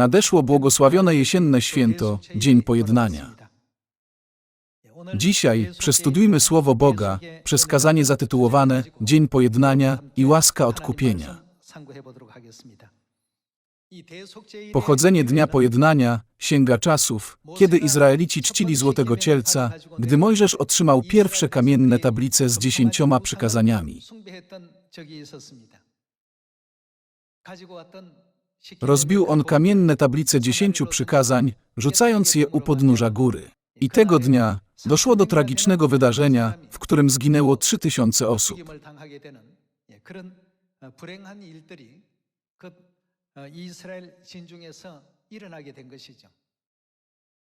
Nadeszło błogosławione jesienne święto, Dzień Pojednania. Dzisiaj przestudiujmy Słowo Boga przez kazanie zatytułowane Dzień Pojednania i łaska odkupienia. Pochodzenie Dnia Pojednania sięga czasów, kiedy Izraelici czcili Złotego Cielca, gdy Mojżesz otrzymał pierwsze kamienne tablice z dziesięcioma przykazaniami. Rozbił on kamienne tablice dziesięciu przykazań, rzucając je u podnóża góry. I tego dnia doszło do tragicznego wydarzenia, w którym zginęło trzy tysiące osób. 죽임을 당하게 되는 예, 그런 어, 불행한 일들이 그 어, 이스라엘 진중에서 일어나게 된 것이죠.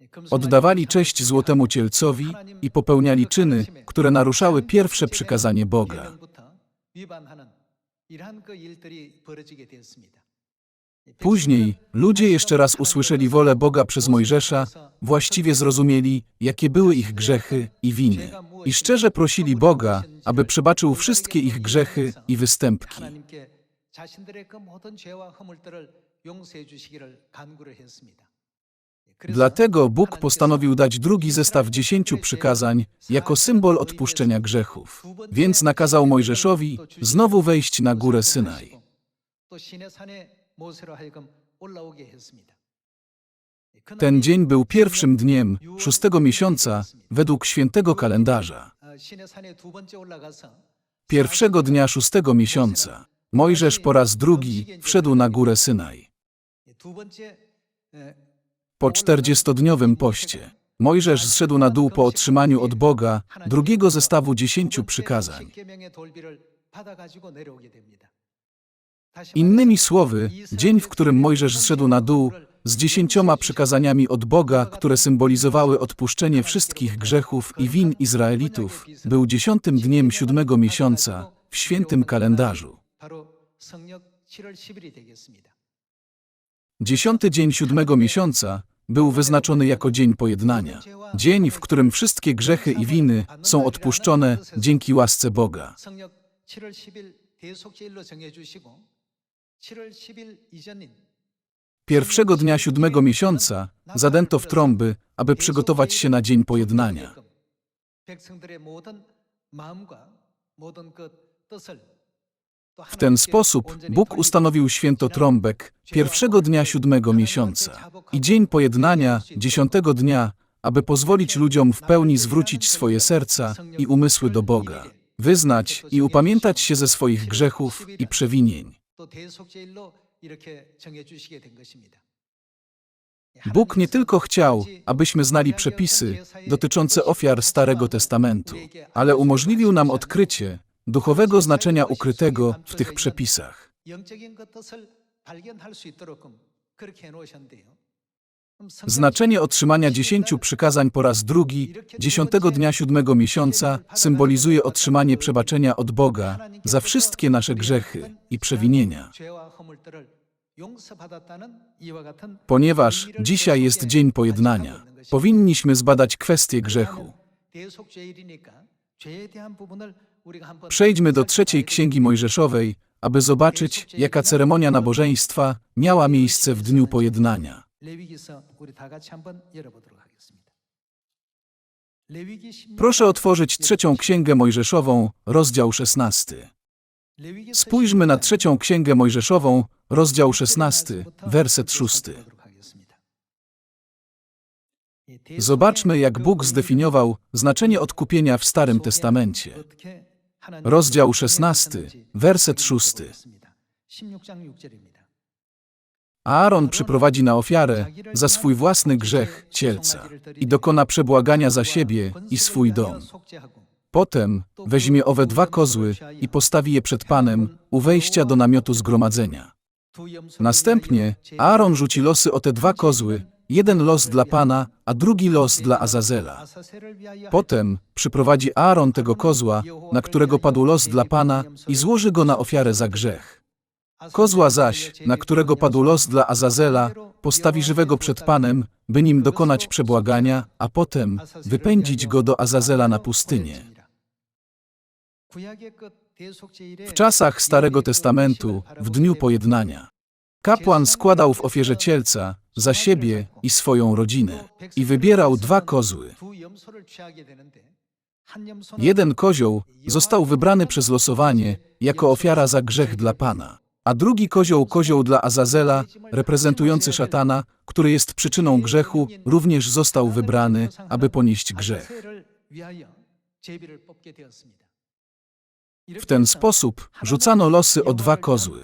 예, 금송아지 Oddawali cześć Złotemu Cielcowi i popełniali czyny, które naruszały pierwsze przykazanie Boga. 예정부터 위반하는 이러한 그 일들이 벌어지게 되었습니다. Później ludzie jeszcze raz usłyszeli wolę Boga przez Mojżesza, właściwie zrozumieli, jakie były ich grzechy i winy, i szczerze prosili Boga, aby przebaczył wszystkie ich grzechy i występki. Dlatego Bóg postanowił dać drugi zestaw dziesięciu przykazań jako symbol odpuszczenia grzechów. Więc nakazał Mojżeszowi znowu wejść na górę Synaj. Ten dzień był pierwszym dniem szóstego miesiąca według świętego kalendarza. Pierwszego dnia szóstego miesiąca Mojżesz po raz drugi wszedł na górę Synaj. Po czterdziestodniowym poście Mojżesz zszedł na dół po otrzymaniu od Boga drugiego zestawu dziesięciu przykazań. Innymi słowy, dzień, w którym Mojżesz zszedł na dół, z dziesięcioma przykazaniami od Boga, które symbolizowały odpuszczenie wszystkich grzechów i win Izraelitów, był dziesiątym dniem siódmego miesiąca w świętym kalendarzu. Dziesiąty dzień siódmego miesiąca był wyznaczony jako dzień pojednania. Dzień, w którym wszystkie grzechy i winy są odpuszczone dzięki łasce Boga. Pierwszego dnia siódmego miesiąca zadęto w trąby, aby przygotować się na dzień pojednania. W ten sposób Bóg ustanowił święto trąbek pierwszego dnia siódmego miesiąca i dzień pojednania dziesiątego dnia, aby pozwolić ludziom w pełni zwrócić swoje serca i umysły do Boga, wyznać i upamiętać się ze swoich grzechów i przewinień. 또 대속제일로 이렇게 정해 주시게 된 것입니다. Bóg nie tylko chciał, abyśmy znali przepisy dotyczące ofiar Starego Testamentu, ale umożliwił nam odkrycie duchowego znaczenia ukrytego w tych przepisach. Znaczenie otrzymania dziesięciu przykazań po raz drugi, dziesiątego dnia siódmego miesiąca, symbolizuje otrzymanie przebaczenia od Boga za wszystkie nasze grzechy i przewinienia. Ponieważ dzisiaj jest dzień pojednania, powinniśmy zbadać kwestię grzechu. Przejdźmy do trzeciej księgi Mojżeszowej, aby zobaczyć, jaka ceremonia nabożeństwa miała miejsce w dniu pojednania. Proszę otworzyć trzecią księgę Mojżeszową, rozdział 16. Spójrzmy na trzecią księgę Mojżeszową, rozdział 16, werset 6. Zobaczmy, jak Bóg zdefiniował znaczenie odkupienia w Starym Testamencie. Rozdział 16, werset 6. Aaron przyprowadzi na ofiarę za swój własny grzech cielca i dokona przebłagania za siebie i swój dom. Potem weźmie owe dwa kozły i postawi je przed Panem u wejścia do namiotu zgromadzenia. Następnie Aaron rzuci losy o te dwa kozły, jeden los dla Pana, a drugi los dla Azazela. Potem przyprowadzi Aaron tego kozła, na którego padł los dla Pana i złoży go na ofiarę za grzech. Kozła zaś, na którego padł los dla Azazela, postawi żywego przed Panem, by nim dokonać przebłagania, a potem wypędzić go do Azazela na pustynię. W czasach Starego Testamentu, w dniu pojednania, Kapłan składał w ofierze cielca za siebie i swoją rodzinę i wybierał dwa kozły. Jeden kozioł został wybrany przez losowanie jako ofiara za grzech dla Pana, a drugi kozioł, kozioł dla Azazela, reprezentujący szatana, który jest przyczyną grzechu, również został wybrany, aby ponieść grzech. W ten sposób rzucano losy o dwa kozły.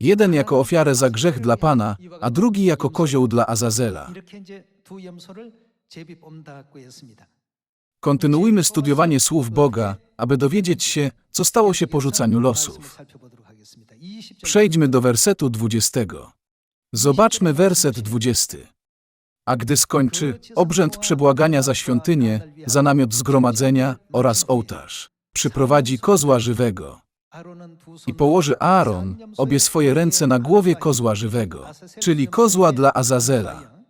Jeden jako ofiarę za grzech dla Pana, a drugi jako kozioł dla Azazela. Kontynuujmy studiowanie słów Boga, aby dowiedzieć się, co stało się po rzucaniu losów. Przejdźmy do wersetu 20. Zobaczmy werset 20. A gdy skończy obrzęd przebłagania za świątynię, za namiot zgromadzenia oraz ołtarz, przyprowadzi kozła żywego i położy Aaron obie swoje ręce na głowie kozła żywego, czyli kozła dla Azazela.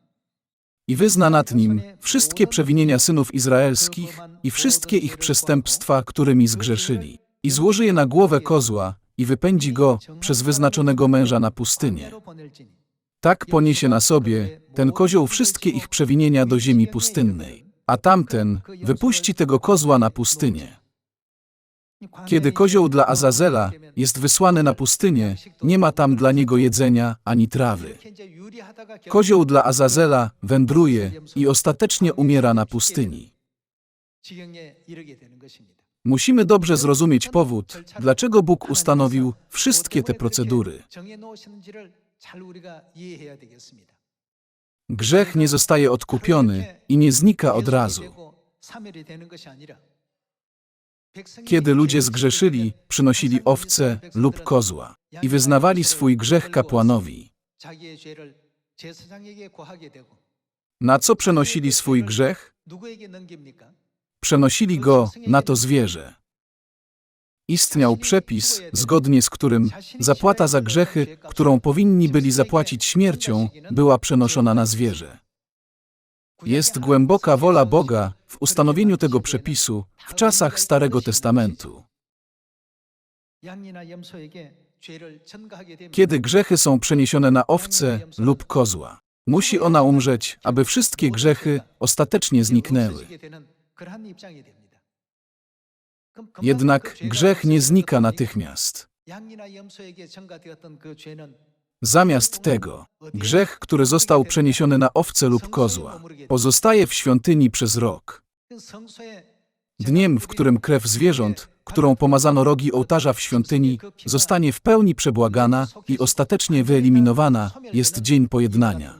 I wyzna nad nim wszystkie przewinienia synów izraelskich i wszystkie ich przestępstwa, którymi zgrzeszyli. I złoży je na głowę kozła i wypędzi go przez wyznaczonego męża na pustynię. Tak poniesie na sobie ten kozioł wszystkie ich przewinienia do ziemi pustynnej, a tamten wypuści tego kozła na pustynię. Kiedy kozioł dla Azazela jest wysłany na pustynię, nie ma tam dla niego jedzenia ani trawy. Kozioł dla Azazela wędruje i ostatecznie umiera na pustyni. Musimy dobrze zrozumieć powód, dlaczego Bóg ustanowił wszystkie te procedury. Grzech nie zostaje odkupiony i nie znika od razu. Kiedy ludzie zgrzeszyli, przynosili owce lub kozła i wyznawali swój grzech kapłanowi. Na co przenosili swój grzech? Przenosili go na to zwierzę. Istniał przepis, zgodnie z którym zapłata za grzechy, którą powinni byli zapłacić śmiercią, była przenoszona na zwierzę. Jest głęboka wola Boga w ustanowieniu tego przepisu w czasach Starego Testamentu. Kiedy grzechy są przeniesione na owce lub kozła, musi ona umrzeć, aby wszystkie grzechy ostatecznie zniknęły. Jednak grzech nie znika natychmiast. Zamiast tego, grzech, który został przeniesiony na owce lub kozła, pozostaje w świątyni przez rok. Dniem, w którym krew zwierząt, którą pomazano rogi ołtarza w świątyni, zostanie w pełni przebłagana i ostatecznie wyeliminowana, jest dzień pojednania.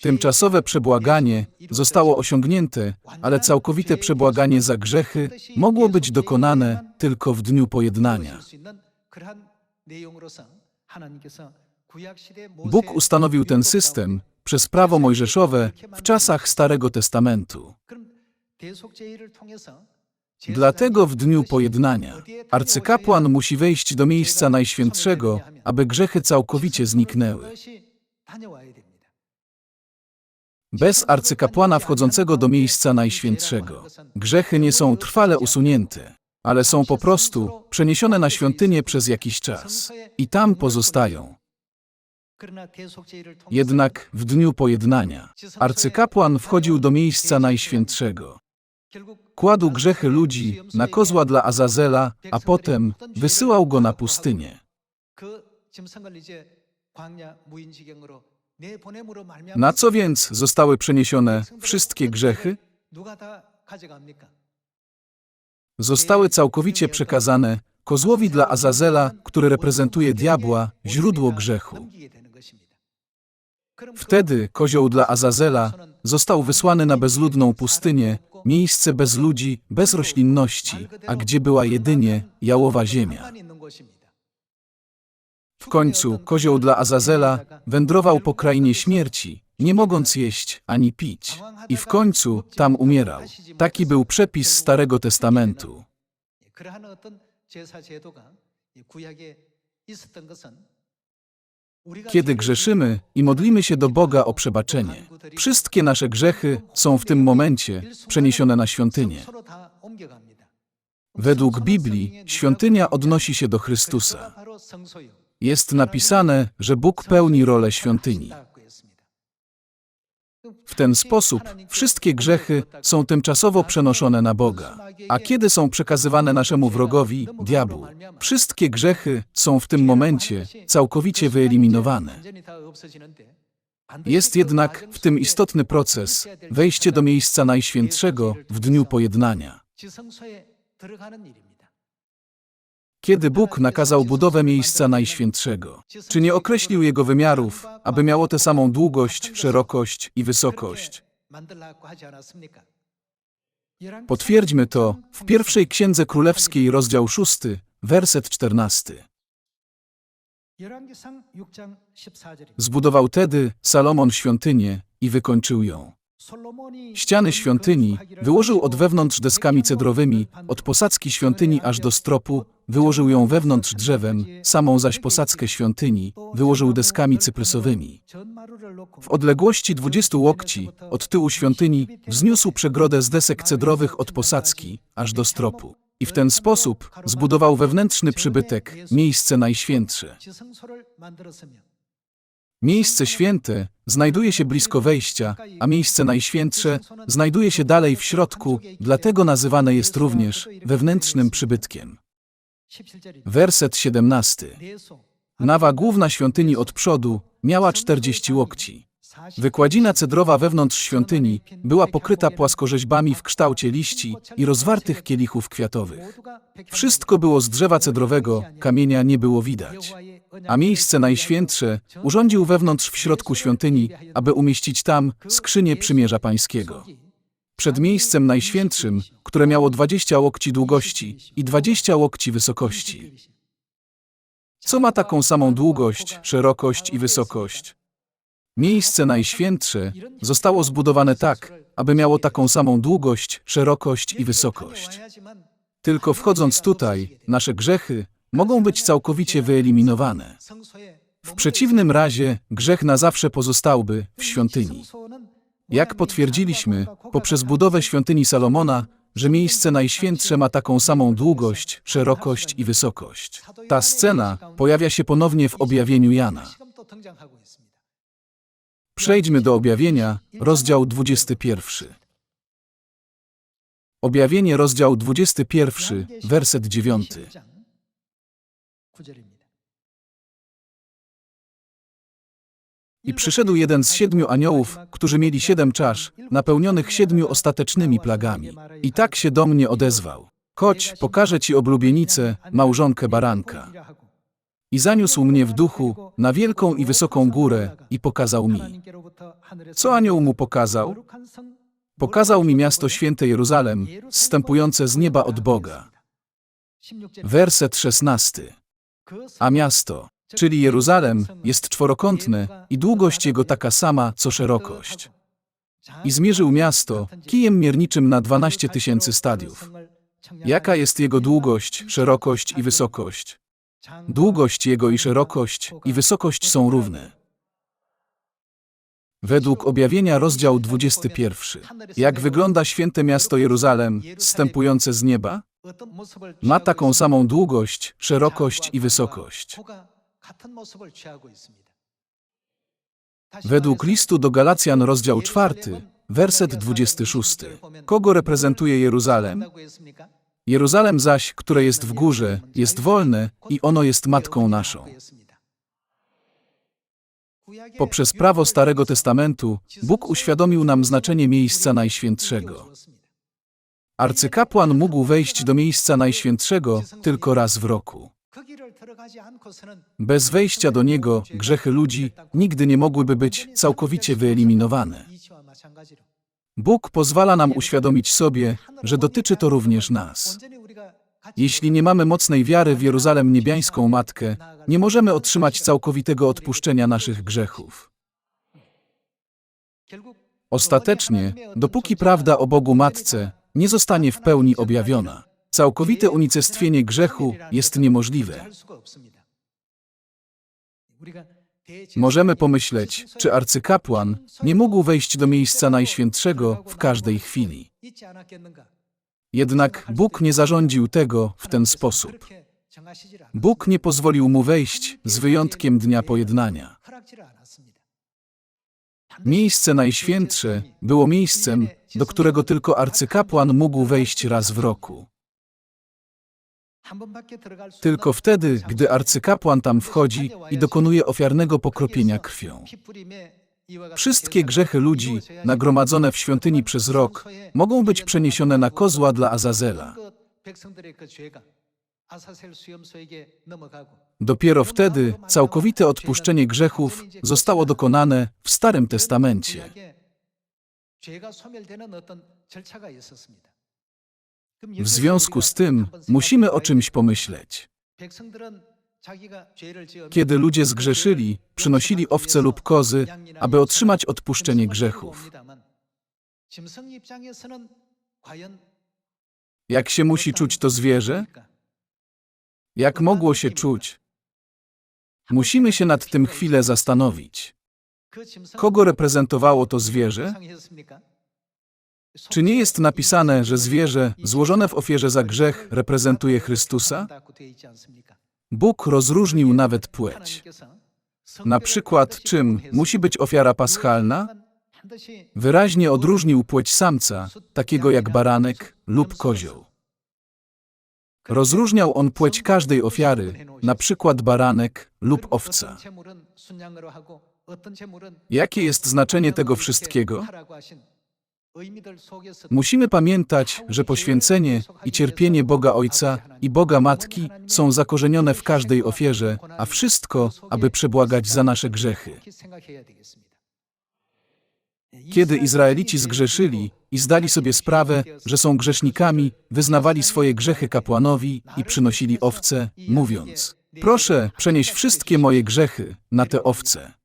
Tymczasowe przebłaganie zostało osiągnięte, ale całkowite przebłaganie za grzechy mogło być dokonane tylko w dniu pojednania. Bóg ustanowił ten system przez prawo mojżeszowe w czasach Starego Testamentu. Dlatego w dniu pojednania arcykapłan musi wejść do miejsca najświętszego, aby grzechy całkowicie zniknęły. Bez arcykapłana wchodzącego do miejsca najświętszego grzechy nie są trwale usunięte, ale są po prostu przeniesione na świątynię przez jakiś czas i tam pozostają. Jednak w dniu pojednania arcykapłan wchodził do miejsca najświętszego. Kładł grzechy ludzi na kozła dla Azazela, a potem wysyłał go na pustynię. Na co więc zostały przeniesione wszystkie grzechy? Zostały całkowicie przekazane kozłowi dla Azazela, który reprezentuje diabła, źródło grzechu. Wtedy kozioł dla Azazela został wysłany na bezludną pustynię, miejsce bez ludzi, bez roślinności, a gdzie była jedynie jałowa ziemia. W końcu kozioł dla Azazela wędrował po krainie śmierci, nie mogąc jeść ani pić. I w końcu tam umierał. Taki był przepis Starego Testamentu. Kiedy grzeszymy i modlimy się do Boga o przebaczenie, wszystkie nasze grzechy są w tym momencie przeniesione na świątynię. Według Biblii świątynia odnosi się do Chrystusa. Jest napisane, że Bóg pełni rolę świątyni. W ten sposób wszystkie grzechy są tymczasowo przenoszone na Boga. A kiedy są przekazywane naszemu wrogowi, diabłu, wszystkie grzechy są w tym momencie całkowicie wyeliminowane. Jest jednak w tym istotny proces wejście do miejsca najświętszego w dniu pojednania. Kiedy Bóg nakazał budowę miejsca najświętszego, czy nie określił jego wymiarów, aby miało tę samą długość, szerokość i wysokość? Potwierdźmy to w pierwszej księdze królewskiej, rozdział 6, werset 14. Zbudował tedy Salomon świątynię i wykończył ją. Ściany świątyni wyłożył od wewnątrz deskami cedrowymi, od posadzki świątyni aż do stropu, wyłożył ją wewnątrz drzewem, samą zaś posadzkę świątyni wyłożył deskami cyprysowymi. W odległości 20 łokci od tyłu świątyni wzniósł przegrodę z desek cedrowych od posadzki aż do stropu. I w ten sposób zbudował wewnętrzny przybytek, miejsce najświętsze. Miejsce święte znajduje się blisko wejścia, a miejsce najświętsze znajduje się dalej w środku, dlatego nazywane jest również wewnętrznym przybytkiem. Werset 17. Nawa główna świątyni od przodu miała 40 łokci. Wykładzina cedrowa wewnątrz świątyni była pokryta płaskorzeźbami w kształcie liści i rozwartych kielichów kwiatowych. Wszystko było z drzewa cedrowego, kamienia nie było widać. A miejsce najświętsze urządził wewnątrz w środku świątyni, aby umieścić tam skrzynię przymierza pańskiego. Przed miejscem najświętszym, które miało 20 łokci długości i 20 łokci wysokości. Co ma taką samą długość, szerokość i wysokość? Miejsce najświętsze zostało zbudowane tak, aby miało taką samą długość, szerokość i wysokość. Tylko wchodząc tutaj, nasze grzechy mogą być całkowicie wyeliminowane. W przeciwnym razie grzech na zawsze pozostałby w świątyni. Jak potwierdziliśmy poprzez budowę świątyni Salomona, że miejsce najświętsze ma taką samą długość, szerokość i wysokość. Ta scena pojawia się ponownie w objawieniu Jana. Przejdźmy do objawienia, rozdział 21. Objawienie, rozdział 21, werset 9. I przyszedł jeden z siedmiu aniołów, którzy mieli siedem czasz, napełnionych siedmiu ostatecznymi plagami. I tak się do mnie odezwał. Chodź, pokażę ci oblubienicę, małżonkę baranka. I zaniósł mnie w duchu na wielką i wysoką górę i pokazał mi. Co anioł mu pokazał? Pokazał mi miasto święte Jeruzalem, zstępujące z nieba od Boga. Werset 16. A miasto, czyli Jeruzalem, jest czworokątne i długość jego taka sama, co szerokość. I zmierzył miasto kijem mierniczym na 12 tysięcy stadiów. Jaka jest jego długość, szerokość i wysokość? Długość jego i szerokość i wysokość są równe. Według objawienia rozdział 21. Jak wygląda święte miasto Jeruzalem, zstępujące z nieba? Ma taką samą długość, szerokość i wysokość. Według listu do Galacjan rozdział 4, werset 26. Kogo reprezentuje Jeruzalem? Jeruzalem zaś, które jest w górze, jest wolne i ono jest matką naszą. Poprzez prawo Starego Testamentu Bóg uświadomił nam znaczenie miejsca najświętszego. Arcykapłan mógł wejść do miejsca najświętszego tylko raz w roku. Bez wejścia do niego grzechy ludzi nigdy nie mogłyby być całkowicie wyeliminowane. Bóg pozwala nam uświadomić sobie, że dotyczy to również nas. Jeśli nie mamy mocnej wiary w Jeruzalem niebiańską Matkę, nie możemy otrzymać całkowitego odpuszczenia naszych grzechów. Ostatecznie, dopóki prawda o Bogu Matce nie zostanie w pełni objawiona, całkowite unicestwienie grzechu jest niemożliwe. Możemy pomyśleć, czy arcykapłan nie mógł wejść do miejsca najświętszego w każdej chwili. Jednak Bóg nie zarządził tego w ten sposób. Bóg nie pozwolił mu wejść z wyjątkiem dnia pojednania. Miejsce najświętsze było miejscem, do którego tylko arcykapłan mógł wejść raz w roku. Tylko wtedy, gdy arcykapłan tam wchodzi i dokonuje ofiarnego pokropienia krwią. Wszystkie grzechy ludzi, nagromadzone w świątyni przez rok, mogą być przeniesione na kozła dla Azazela. Dopiero wtedy całkowite odpuszczenie grzechów zostało dokonane w Starym Testamencie. W związku z tym musimy o czymś pomyśleć. Kiedy ludzie zgrzeszyli, przynosili owce lub kozy, aby otrzymać odpuszczenie grzechów. Jak się musi czuć to zwierzę? Jak mogło się czuć? Musimy się nad tym chwilę zastanowić. Kogo reprezentowało to zwierzę? Czy nie jest napisane, że zwierzę złożone w ofierze za grzech reprezentuje Chrystusa? Bóg rozróżnił nawet płeć. Na przykład, czym musi być ofiara paschalna? Wyraźnie odróżnił płeć samca, takiego jak baranek lub kozioł. Rozróżniał on płeć każdej ofiary, na przykład baranek lub owca. Jakie jest znaczenie tego wszystkiego? Musimy pamiętać, że poświęcenie i cierpienie Boga Ojca i Boga Matki są zakorzenione w każdej ofierze, a wszystko, aby przebłagać za nasze grzechy. Kiedy Izraelici zgrzeszyli i zdali sobie sprawę, że są grzesznikami, wyznawali swoje grzechy kapłanowi i przynosili owce, mówiąc: Proszę, przenieś wszystkie moje grzechy na te owce.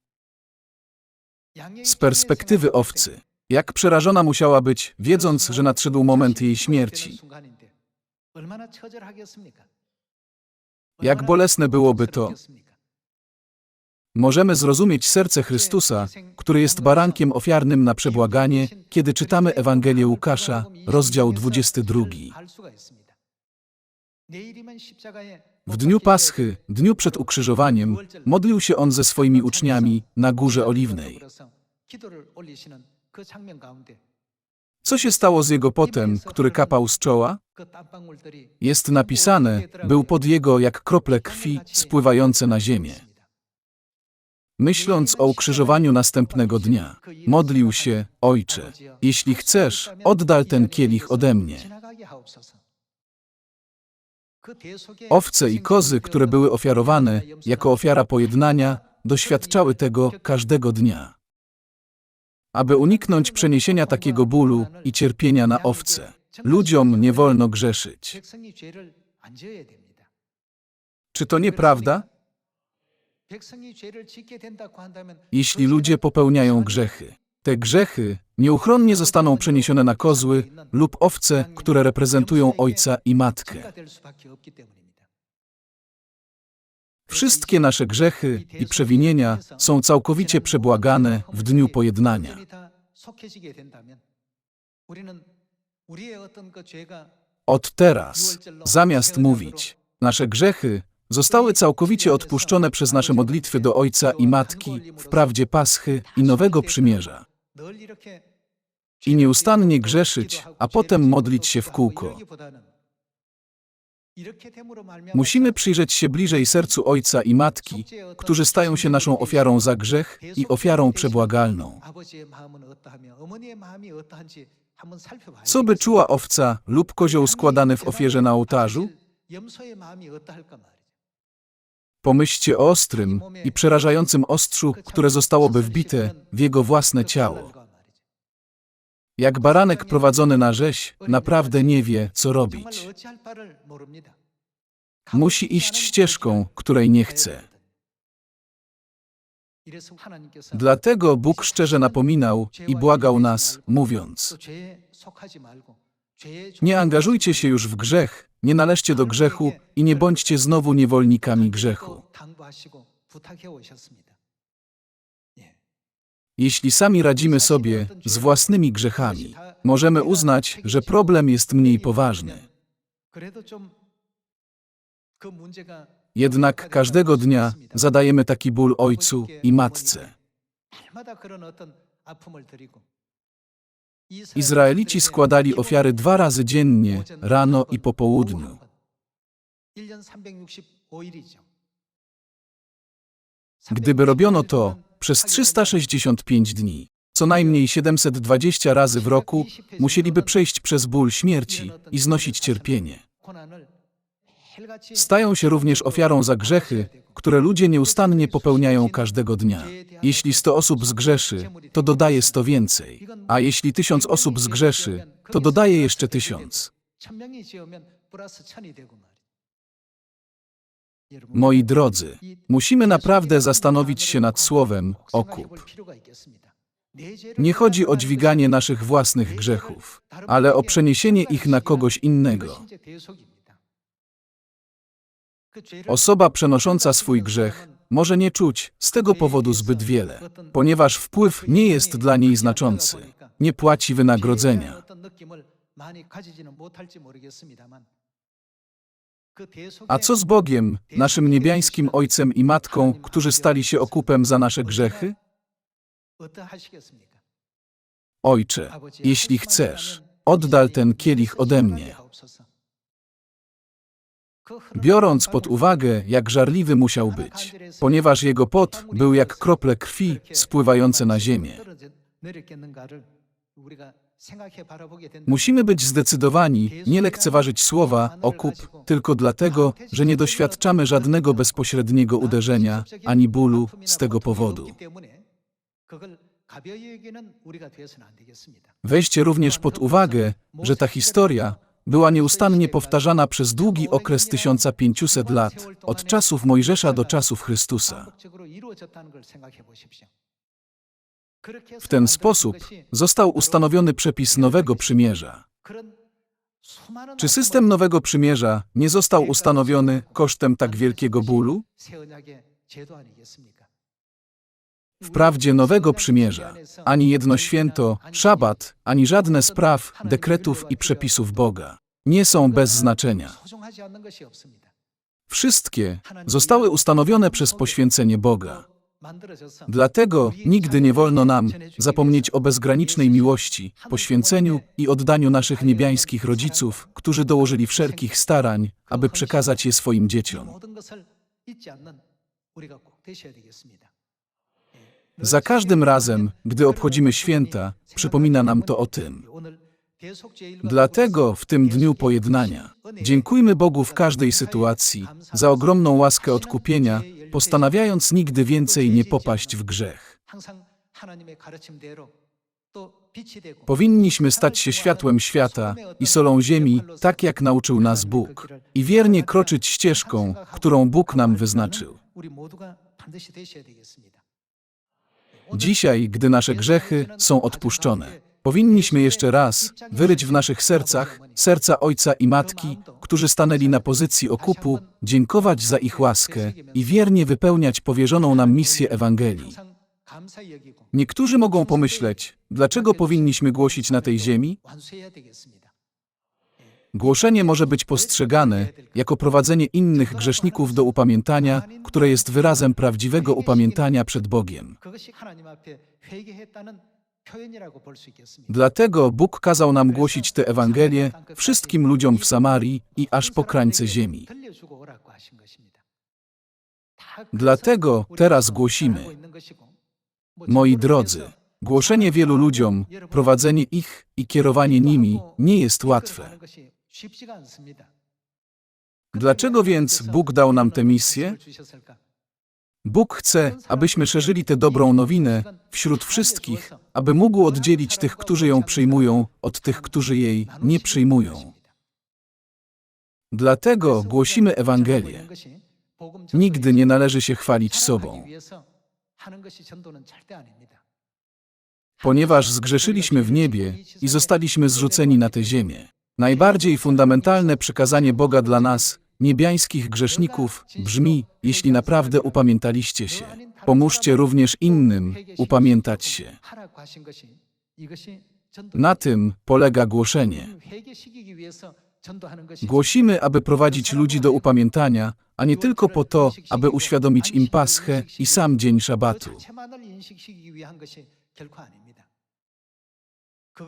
Z perspektywy owcy, jak przerażona musiała być, wiedząc, że nadszedł moment jej śmierci. Jak bolesne byłoby to. Możemy zrozumieć serce Chrystusa, który jest barankiem ofiarnym na przebłaganie, kiedy czytamy Ewangelię Łukasza, rozdział 22. W dniu Paschy, dniu przed ukrzyżowaniem, modlił się on ze swoimi uczniami na Górze Oliwnej. Co się stało z jego potem, który kapał z czoła? Jest napisane, był pod jego jak krople krwi spływające na ziemię. Myśląc o ukrzyżowaniu następnego dnia, modlił się, Ojcze, jeśli chcesz, oddal ten kielich ode mnie. Owce i kozy, które były ofiarowane jako ofiara pojednania, doświadczały tego każdego dnia. Aby uniknąć przeniesienia takiego bólu i cierpienia na owce, ludziom nie wolno grzeszyć. Czy to nieprawda? Jeśli ludzie popełniają grzechy, te grzechy nieuchronnie zostaną przeniesione na kozły lub owce, które reprezentują ojca i matkę. Wszystkie nasze grzechy i przewinienia są całkowicie przebłagane w dniu pojednania. Od teraz, zamiast mówić, nasze grzechy zostały całkowicie odpuszczone przez nasze modlitwy do Ojca i Matki w prawdzie Paschy i Nowego Przymierza. I nieustannie grzeszyć, a potem modlić się w kółko. Musimy przyjrzeć się bliżej sercu Ojca i Matki, którzy stają się naszą ofiarą za grzech i ofiarą przebłagalną. Co by czuła owca lub kozioł składany w ofierze na ołtarzu? Pomyślcie o ostrym i przerażającym ostrzu, które zostałoby wbite w jego własne ciało. Jak baranek prowadzony na rzeź, naprawdę nie wie, co robić. Musi iść ścieżką, której nie chce. Dlatego Bóg szczerze napominał i błagał nas, mówiąc: Nie angażujcie się już w grzech, nie należcie do grzechu i nie bądźcie znowu niewolnikami grzechu. Jeśli sami radzimy sobie z własnymi grzechami, możemy uznać, że problem jest mniej poważny. Jednak każdego dnia zadajemy taki ból ojcu i matce. Izraelici składali ofiary dwa razy dziennie, rano i po południu. Gdyby robiono to przez 365 dni, co najmniej 720 razy w roku, musieliby przejść przez ból śmierci i znosić cierpienie. Stają się również ofiarą za grzechy, które ludzie nieustannie popełniają każdego dnia. Jeśli 100 osób zgrzeszy, to dodaje 100 więcej, a jeśli 1000 osób zgrzeszy, to dodaje jeszcze 1000. Moi drodzy, musimy naprawdę zastanowić się nad słowem okup. Nie chodzi o dźwiganie naszych własnych grzechów, ale o przeniesienie ich na kogoś innego. Osoba przenosząca swój grzech może nie czuć z tego powodu zbyt wiele, ponieważ wpływ nie jest dla niej znaczący. Nie płaci wynagrodzenia. A co z Bogiem, naszym niebiańskim Ojcem i Matką, którzy stali się okupem za nasze grzechy? Ojcze, jeśli chcesz, oddal ten kielich ode mnie. Biorąc pod uwagę, jak żarliwy musiał być, ponieważ jego pot był jak krople krwi spływające na ziemię. Musimy być zdecydowani, nie lekceważyć słowa okup tylko dlatego, że nie doświadczamy żadnego bezpośredniego uderzenia ani bólu z tego powodu. Weźcie również pod uwagę, że ta historia była nieustannie powtarzana przez długi okres 1500 lat, od czasów Mojżesza do czasów Chrystusa. W ten sposób został ustanowiony przepis Nowego Przymierza. Czy system Nowego Przymierza nie został ustanowiony kosztem tak wielkiego bólu? Wprawdzie Nowego Przymierza, ani jedno święto, szabat, ani żadne z praw, dekretów i przepisów Boga nie są bez znaczenia. Wszystkie zostały ustanowione przez poświęcenie Boga. Dlatego nigdy nie wolno nam zapomnieć o bezgranicznej miłości, poświęceniu i oddaniu naszych niebiańskich rodziców, którzy dołożyli wszelkich starań, aby przekazać je swoim dzieciom. Za każdym razem, gdy obchodzimy święta, przypomina nam to o tym. Dlatego w tym dniu pojednania dziękujmy Bogu w każdej sytuacji za ogromną łaskę odkupienia, postanawiając nigdy więcej nie popaść w grzech. Powinniśmy stać się światłem świata i solą ziemi, tak jak nauczył nas Bóg, i wiernie kroczyć ścieżką, którą Bóg nam wyznaczył. Dzisiaj, gdy nasze grzechy są odpuszczone, powinniśmy jeszcze raz wyryć w naszych sercach serca ojca i matki, którzy stanęli na pozycji okupu, dziękować za ich łaskę i wiernie wypełniać powierzoną nam misję Ewangelii. Niektórzy mogą pomyśleć, dlaczego powinniśmy głosić na tej ziemi? Głoszenie może być postrzegane jako prowadzenie innych grzeszników do upamiętania, które jest wyrazem prawdziwego upamiętania przed Bogiem. Dlatego Bóg kazał nam głosić tę Ewangelię wszystkim ludziom w Samarii i aż po krańce ziemi. Dlatego teraz głosimy. Moi drodzy, głoszenie wielu ludziom, prowadzenie ich i kierowanie nimi nie jest łatwe. Dlaczego więc Bóg dał nam tę misję? Bóg chce, abyśmy szerzyli tę dobrą nowinę wśród wszystkich, aby mógł oddzielić tych, którzy ją przyjmują, od tych, którzy jej nie przyjmują. Dlatego głosimy Ewangelię. Nigdy nie należy się chwalić sobą. Ponieważ zgrzeszyliśmy w niebie i zostaliśmy zrzuceni na tę ziemię. Najbardziej fundamentalne przykazanie Boga dla nas, niebiańskich grzeszników, brzmi: Jeśli naprawdę upamiętaliście się, pomóżcie również innym upamiętać się. Na tym polega głoszenie. Głosimy, aby prowadzić ludzi do upamiętania, a nie tylko po to, aby uświadomić im Paschę i sam dzień Szabatu.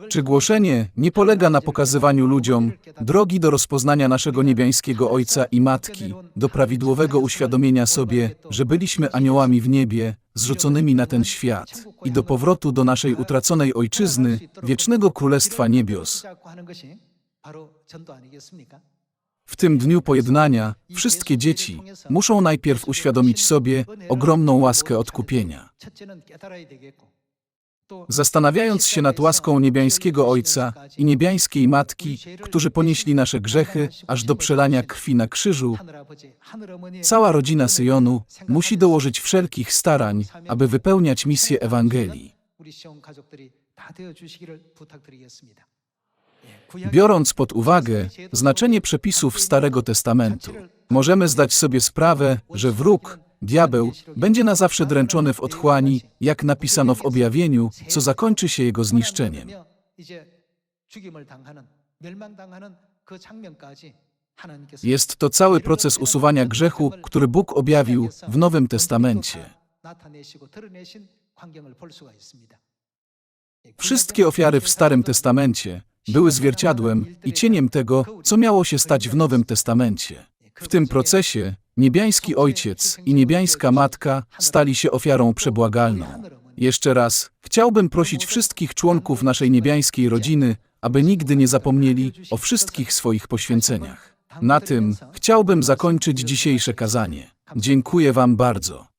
Czy głoszenie nie polega na pokazywaniu ludziom drogi do rozpoznania naszego niebiańskiego Ojca i Matki, do prawidłowego uświadomienia sobie, że byliśmy aniołami w niebie, zrzuconymi na ten świat i do powrotu do naszej utraconej Ojczyzny, wiecznego Królestwa Niebios? W tym dniu pojednania wszystkie dzieci muszą najpierw uświadomić sobie ogromną łaskę odkupienia. Zastanawiając się nad łaską niebiańskiego Ojca i niebiańskiej Matki, którzy ponieśli nasze grzechy aż do przelania krwi na krzyżu, cała rodzina Syjonu musi dołożyć wszelkich starań, aby wypełniać misję Ewangelii. Biorąc pod uwagę znaczenie przepisów Starego Testamentu, możemy zdać sobie sprawę, że wróg, Diabeł będzie na zawsze dręczony w otchłani, jak napisano w objawieniu, co zakończy się jego zniszczeniem. Jest to cały proces usuwania grzechu, który Bóg objawił w Nowym Testamencie. Wszystkie ofiary w Starym Testamencie były zwierciadłem i cieniem tego, co miało się stać w Nowym Testamencie. W tym procesie niebiański Ojciec i niebiańska Matka stali się ofiarą przebłagalną. Jeszcze raz chciałbym prosić wszystkich członków naszej niebiańskiej rodziny, aby nigdy nie zapomnieli o wszystkich swoich poświęceniach. Na tym chciałbym zakończyć dzisiejsze kazanie. Dziękuję Wam bardzo.